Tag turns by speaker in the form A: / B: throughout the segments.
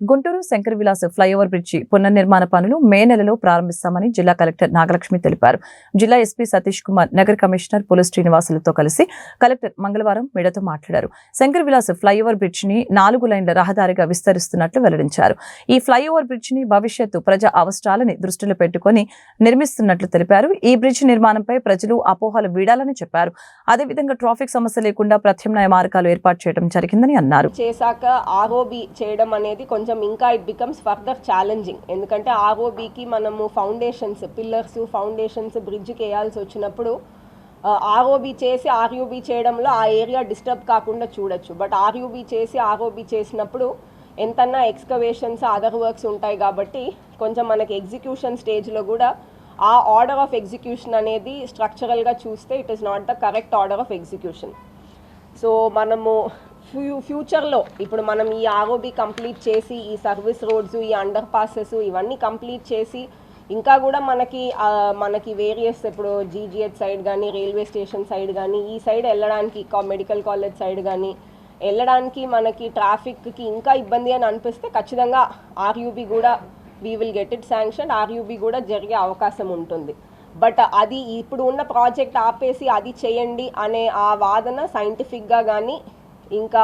A: Guntur Shankar Vilas flyover bridge పునర్నిర్మాణ పనులు మే నెలలో ప్రారంభిస్తామని జిల్లా కలెక్టర్ నాగలక్ష్మి తెలిపారు. జిల్లా ఎస్పీ సతీష్ కుమార్ నగర కమిషనర్ పులి శ్రీనివాసులతో కలిసి కలెక్టర్ మంగళవారం మీడియాతో మాట్లాడారు. శంకర్ విలాస్ ఫ్లైఓవర్ బ్రిడ్జిని నాలుగు లైన్ల రహదారిగా విస్తరిస్తున్నట్లు వెల్లడించారు. ఈ ఫ్లైఓవర్ బ్రిడ్జిని భవిష్యత్తు ప్రజా అవసరాలని దృష్టిలో పెట్టుకుని నిర్మిస్తున్నట్లు తెలిపారు. ఈ బ్రిడ్జ్ నిర్మాణంపై ప్రజలు అపోహలు వీడాలని చెప్పారు. అదేవిధంగా ట్రాఫిక్ సమస్య లేకుండా ప్రత్యామ్నాయ మార్గాలు ఏర్పాటు చేయడం జరిగిందని అన్నారు.
B: చేశాక ఆర్ఓబి చేయడం అనేది కొంచెం కొంచెం ఇంకా ఇట్ బికమ్స్ ఫర్దర్ ఛాలెంజింగ్ ఎందుకంటే ఆర్ఓబికి మనము ఫౌండేషన్స్ పిల్లర్స్ ఫౌండేషన్స్ బ్రిడ్జ్కి వేయాల్సి వచ్చినప్పుడు ఆర్ఓబి చేసి ఆర్యూబి చేయడంలో ఆ ఏరియా డిస్టర్బ్ కాకుండా చూడొచ్చు. బట్ ఆర్యూబి చేసి ఆర్ఓబి చేసినప్పుడు ఎంతన్నా ఎక్స్కవేషన్స్ అదర్ వర్క్స్ ఉంటాయి కాబట్టి కొంచెం మనకి ఎగ్జిక్యూషన్ స్టేజ్లో కూడా ఆ ఆర్డర్ ఆఫ్ ఎగ్జిక్యూషన్ అనేది స్ట్రక్చరల్గా చూస్తే it is not the correct order of execution so మనము ఫ్యూ ఫ్యూచర్లో ఇప్పుడు మనం ఈ ఆర్ఓబి కంప్లీట్ చేసి ఈ సర్వీస్ రోడ్స్ ఈ అండర్ పాసెస్ ఇవన్నీ కంప్లీట్ చేసి ఇంకా కూడా మనకి మనకి వేరియస్ ఇప్పుడు జీజీహెచ్ సైడ్ కానీ రైల్వే స్టేషన్ సైడ్ కానీ ఈ సైడ్ వెళ్ళడానికి మెడికల్ కాలేజ్ సైడ్ కానీ వెళ్ళడానికి మనకి ట్రాఫిక్కి ఇంకా ఇబ్బంది అని అనిపిస్తే ఖచ్చితంగా ఆర్యూబీ కూడా we will get it sanction RUB కూడా జరిగే అవకాశం ఉంటుంది. బట్ అది ఇప్పుడు ఉన్న ప్రాజెక్ట్ ఆపేసి అది చేయండి అనే ఆ వాదన సైంటిఫిక్గా కానీ ఇంకా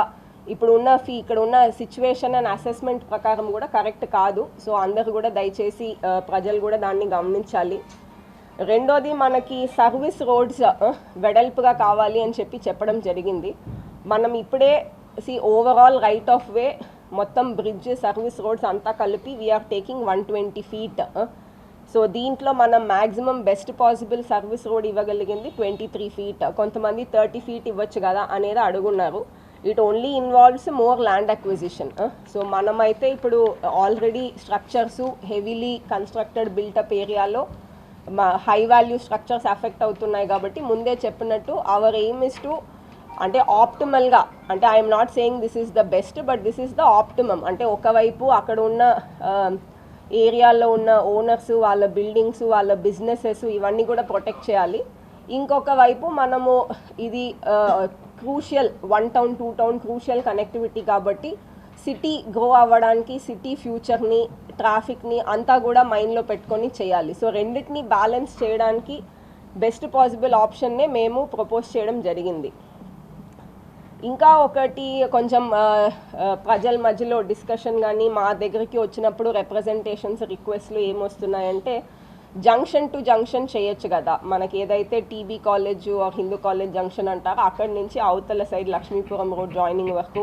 B: ఇప్పుడు ఉన్న ఫీ ఇక్కడ ఉన్న సిచ్యువేషన్ అండ్ అసెస్మెంట్ ప్రకారం కూడా కరెక్ట్ కాదు. సో అందరు కూడా దయచేసి uh, ప్రజలు కూడా దాన్ని గమనించాలి. రెండోది మనకి సర్వీస్ రోడ్స్ uh, వెడల్పుగా కావాలి అని చెప్పి చెప్పడం జరిగింది. మనం ఇప్పుడే see overall right of way మొత్తం బ్రిడ్జ్ సర్వీస్ రోడ్స్ అంతా కలిపి we're taking one twenty feet so దీంట్లో మనం maximum best possible service road ఇవ్వగలిగింది twenty three feet కొంతమంది థర్టీ ఫీట్ ఇవ్వచ్చు కదా అనేది అడుగున్నారు. It only involves more land acquisition so మనమైతే ఇప్పుడు already structures heavily constructed builtup ఏరియాలో మా హై వాల్యూ స్ట్రక్చర్స్ ఎఫెక్ట్ అవుతున్నాయి కాబట్టి ముందే చెప్పినట్టు అవర్ ఎయిమ్ ఇస్ టు అంటే ఆప్టిమల్గా అంటే I'm not saying this is the best but this is the optimum అంటే ఒకవైపు అక్కడ ఉన్న um, ఏరియాలో ఉన్న ఓనర్స్ వాళ్ళ బిల్డింగ్స్ వాళ్ళ బిజినెసెస్ ఇవన్నీ కూడా ప్రొటెక్ట్ చేయాలి. ఇంకొక వైపు మనము ఇది uh, crucial one town two town crucial connectivity కాబట్టి సిటీ గ్రో అవ్వడానికి సిటీ ఫ్యూచర్ని ట్రాఫిక్ని అంతా కూడా మైండ్లో పెట్టుకొని చేయాలి. సో రెండింటిని బ్యాలెన్స్ చేయడానికి బెస్ట్ పాసిబుల్ ఆప్షన్నే మేము ప్రపోజ్ చేయడం జరిగింది. ఇంకా ఒకటి కొంచెం ప్రజల మధ్యలో డిస్కషన్ కానీ మా దగ్గరికి వచ్చినప్పుడు రిప్రజెంటేషన్స్ రిక్వెస్ట్లు ఏమొస్తున్నాయంటే జంక్షన్ టు జంక్షన్ చేయొచ్చు కదా. మనకి ఏదైతే TB college Hindu college junction అంటారో అక్కడి నుంచి అవతల సైడ్ లక్ష్మీపురం రోడ్ జాయినింగ్ వరకు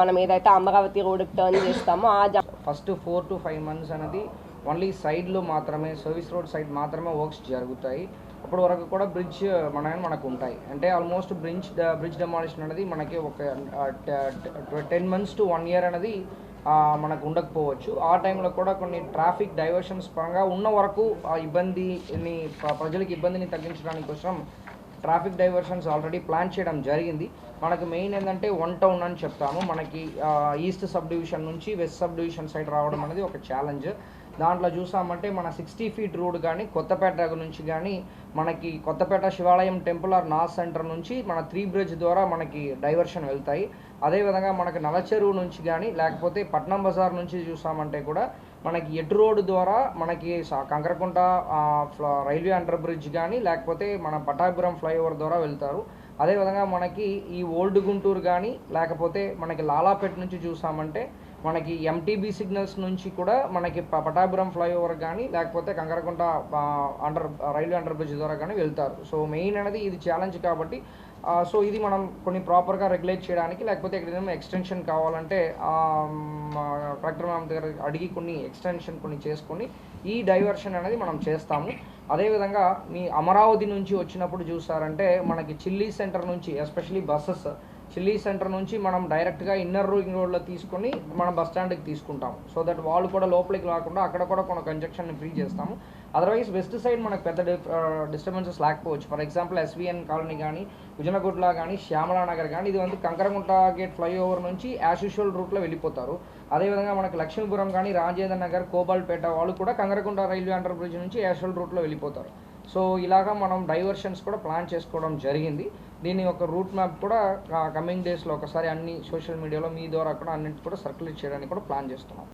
B: మనం ఏదైతే అమరావతి రోడ్కి టర్న్ చేస్తామో ఆ
C: first four to five months అనేది ఓన్లీ సైడ్లో మాత్రమే సర్వీస్ రోడ్ సైడ్ మాత్రమే వర్క్స్ జరుగుతాయి. అప్పటి వరకు కూడా బ్రిడ్జ్ మన మనకు ఉంటాయి. అంటే ఆల్మోస్ట్ బ్రిడ్జ్ బ్రిడ్జ్ డెమాలిషన్ అనేది మనకి ఒక ten months to one year అనేది మనకు ఉండకపోవచ్చు. ఆ టైంలో కూడా కొన్ని ట్రాఫిక్ డైవర్షన్స్ పరంగా ఉన్న వరకు ఆ ఇబ్బందిని ప్రజలకు ఇబ్బందిని తగ్గించడానికి కోసం ట్రాఫిక్ డైవర్షన్స్ ఆల్రెడీ ప్లాన్ చేయడం జరిగింది. మనకు మెయిన్ ఏంటంటే వన్ టౌన్ అని చెప్తాము. మనకి ఈస్ట్ సబ్ డివిజన్ నుంచి వెస్ట్ సబ్ డివిజన్ సైడ్ రావడం అనేది ఒక ఛాలెంజ్. దాంట్లో చూసామంటే మన సిక్స్టీ ఫీట్ రోడ్ కానీ కొత్తపేట నుంచి కానీ మనకి కొత్తపేట శివాలయం టెంపుల్ ఆర్ నార్త్ సెంటర్ నుంచి మన త్రీ బ్రిడ్జ్ ద్వారా మనకి డైవర్షన్ వెళ్తాయి. అదేవిధంగా మనకి నలచెరువు నుంచి కానీ లేకపోతే పట్నం బజార్ నుంచి చూసామంటే కూడా మనకి ఎటు రోడ్డు ద్వారా మనకి కంకరకుంట ఫ్ల- రైల్వే అండర్ బ్రిడ్జ్ కానీ లేకపోతే మన పటాపురం ఫ్లైఓవర్ ద్వారా వెళ్తారు. అదేవిధంగా మనకి ఈ ఓల్డ్ గుంటూరు కానీ లేకపోతే మనకి లాలాపేట నుంచి చూసామంటే మనకి ఎంటీబీ సిగ్నల్స్ నుంచి కూడా మనకి పటాపురం ఫ్లైఓవర్ కానీ లేకపోతే Kankarakunta under railway under bridge ద్వారా కానీ వెళ్తారు. సో మెయిన్ అనేది ఇది ఛాలెంజ్ కాబట్టి సో ఇది మనం కొన్ని ప్రాపర్గా రెగ్యులేట్ చేయడానికి లేకపోతే ఎక్కడైనా ఎక్స్టెన్షన్ కావాలంటే కలెక్టర్ మ్యామ్ దగ్గర అడిగి కొన్ని ఎక్స్టెన్షన్ కొన్ని చేసుకొని ఈ డైవర్షన్ అనేది మనం చేస్తాము. అదేవిధంగా మీ అమరావతి నుంచి వచ్చినప్పుడు చూసారంటే మనకి చిల్లీ సెంటర్ నుంచి ఎస్పెషలీ బస్సెస్ చిల్లీ సెంటర్ నుంచి మనం డైరెక్ట్గా ఇన్నర్ రూయింగ్ రోడ్లో తీసుకొని మనం బస్ స్టాండ్కి తీసుకుంటాం సో దట్ వాళ్ళు కూడా లోపలికి రాకుండా అక్కడ కూడా కొన్ని కంజక్షన్ని ఫ్రీ చేస్తాము. అదర్వైజ్ వెస్ట్ సైడ్ మనకు పెద్ద డిస్టర్బెన్సెస్ లేకపోవచ్చు. ఫర్ ఎగ్జాంపుల్ ఎస్విఎన్ కాలనీ కానీ ఉజనగుట్ల కానీ శ్యామలా నగర్ కానీ ఇది వంతు కంకరగుంట గేట్ ఫ్లైఓవర్ నుంచి యాజ్ యూజువల్ రూట్లో వెళ్ళిపోతారు. అదేవిధంగా మనకు లక్ష్మీపురం కానీ రాజేంద్ర నగర్ కోబాల్పేట వాళ్ళు కూడా కంకరగుంట రైల్వే అండర్ బ్రిడ్జ్ నుంచి యాజ్ రూట్లో వెళ్ళిపోతారు. సో ఇలాగా మనం డైవర్షన్స్ కూడా ప్లాన్ చేసుకోవడం జరిగింది. దీని యొక్క రూట్ మ్యాప్ కూడా కమింగ్ డేస్లో ఒకసారి అన్ని సోషల్ మీడియాలో మీ ద్వారా కూడా అన్నింటి కూడా సర్క్యులేట్ చేయడానికి కూడా ప్లాన్ చేస్తున్నాం.